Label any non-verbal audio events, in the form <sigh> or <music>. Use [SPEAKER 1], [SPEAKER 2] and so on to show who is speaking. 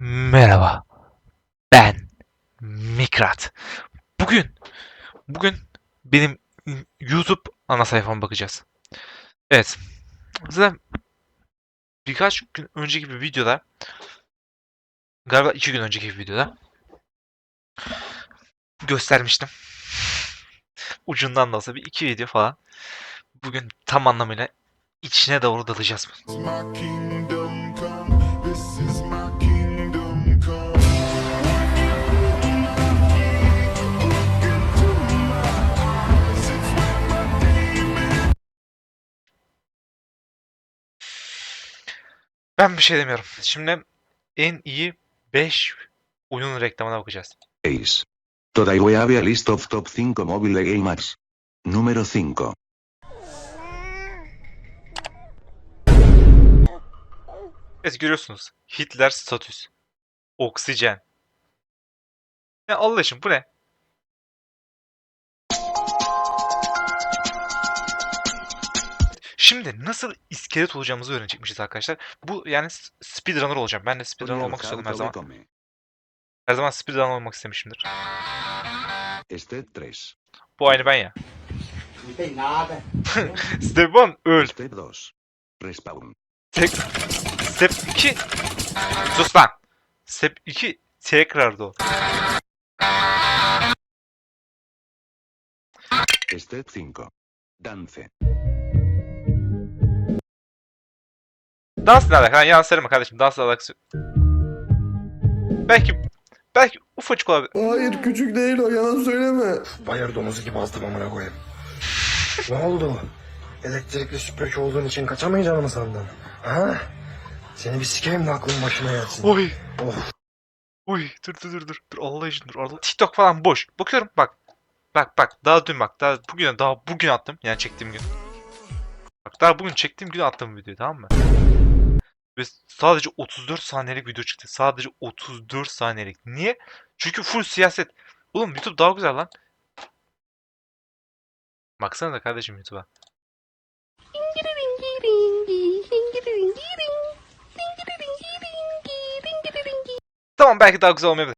[SPEAKER 1] Merhaba. Ben Mikrat. Bugün bugün benim YouTube ana sayfama bakacağız. Evet. Zaten birkaç gün önceki bir videoda galiba iki gün önceki bir videoda göstermiştim. Ucundan da olsa bir iki video falan. Bugün tam anlamıyla içine doğru dalacağız. Ben bir şey demiyorum. Şimdi en iyi 5 oyun reklamına bakacağız.
[SPEAKER 2] 6. Today we have a list of top 5 mobile gamers. Número 5.
[SPEAKER 1] Evet görüyorsunuz. Hitler statüs. Oksijen. Ya Allah için bu ne? Şimdi nasıl iskelet olacağımızı öğrenecekmişiz arkadaşlar. Bu yani speedrunner olacağım. Ben de speedrunner olmak istiyordum her zaman. Her zaman speedrunner olmak istemişimdir.
[SPEAKER 2] Step 3.
[SPEAKER 1] Bu aynı ben ya. <laughs> Step 1 öl.
[SPEAKER 2] Step 2. Respawn.
[SPEAKER 1] Tek, step 2 Sus lan. Step 2 tekrar doğ.
[SPEAKER 2] Step 5. Dance.
[SPEAKER 1] Dans ne alaka? Yalan söyleme kardeşim. Dansla alakası yok. Belki belki ufacık olabilir.
[SPEAKER 3] Hayır küçük değil o yalan söyleme.
[SPEAKER 4] Bayır domuzu gibi azdım amına koyayım. ne oldu? Elektrikli süpürge olduğun için kaçamayacağını mı sandın? Ha? Seni bir sikeyim de aklın başına gelsin.
[SPEAKER 1] Oy.
[SPEAKER 4] Of.
[SPEAKER 1] Oy dur dur dur dur. Dur Allah için dur. Allah. TikTok falan boş. Bakıyorum bak. Bak bak daha dün bak. Daha bugün daha bugün attım. Yani çektiğim gün. Bak daha bugün çektiğim gün attım videoyu tamam mı? Ve sadece 34 saniyelik video çıktı. Sadece 34 saniyelik. Niye? Çünkü full siyaset. Oğlum YouTube daha güzel lan. Baksana da kardeşim YouTube'a. Tamam belki daha güzel olmayabilir.